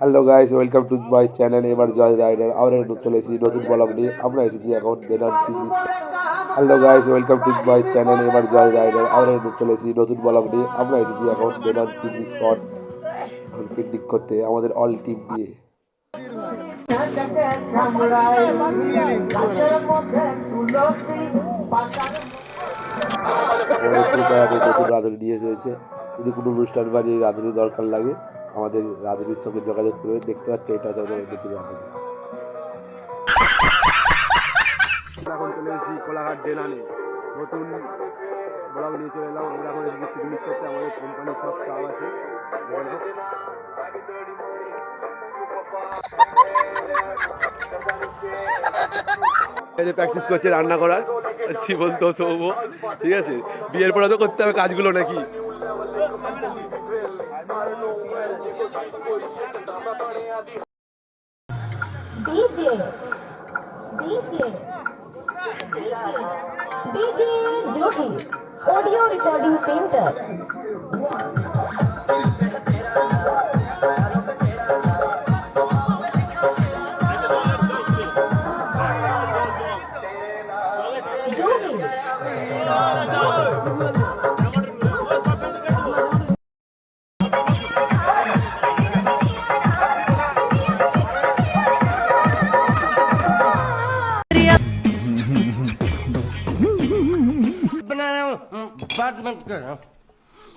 Hello guys welcome to my channel এবার জয় rider আমরা চলে এসেছি নতুন ব্লগ নিয়ে আমরা এসেছি এখন banner picnic hello guys welcome to my channel এবার জয় রাইডার আমরা চলে এসেছি নতুন ব্লগ নিয়ে আমরা এসেছি এখন বেনার পিকনিক স্পট পিকনিক করতে, আমাদের অল টিম নিয়ে নতুন রাঁধুনি নিয়ে এসেছে। যদি কোনো অনুষ্ঠান বাড়ি রাঁধুনি দরকার লাগে আমাদের রাঁধুনির সঙ্গে যোগাযোগ করে দেখতে পাচ্ছে, এটা হচ্ছে আমাদের রাঁধুনি এখন চলে এসেছি কোলাঘাট ডেনানে নতুন ব্লগ নিয়ে চলে এলাম। আমরা এখন এসেছি পিকনিক করতে। আমাদের কোম্পানির সব স্টাফ আছে। এখানে প্র্যাকটিস করছে রান্না করার সীমন্ত সৌভ ঠিক আছে? বিয়ের পরে তো করতে হবে কাজগুলো নাকি? ਵੱਲੇ ਕਮੰਡ ਦੀ ਵੇਲ ਮਰ ਨੂੰ ਮੈਂ ਜੇ ਕੋਈ ਸ਼ਿਕ ਦਾ ਬਣਿਆ ਦੀ DJ DJ DJ Jogi audio recording centre Thank you. Canal, um, Batman Canal.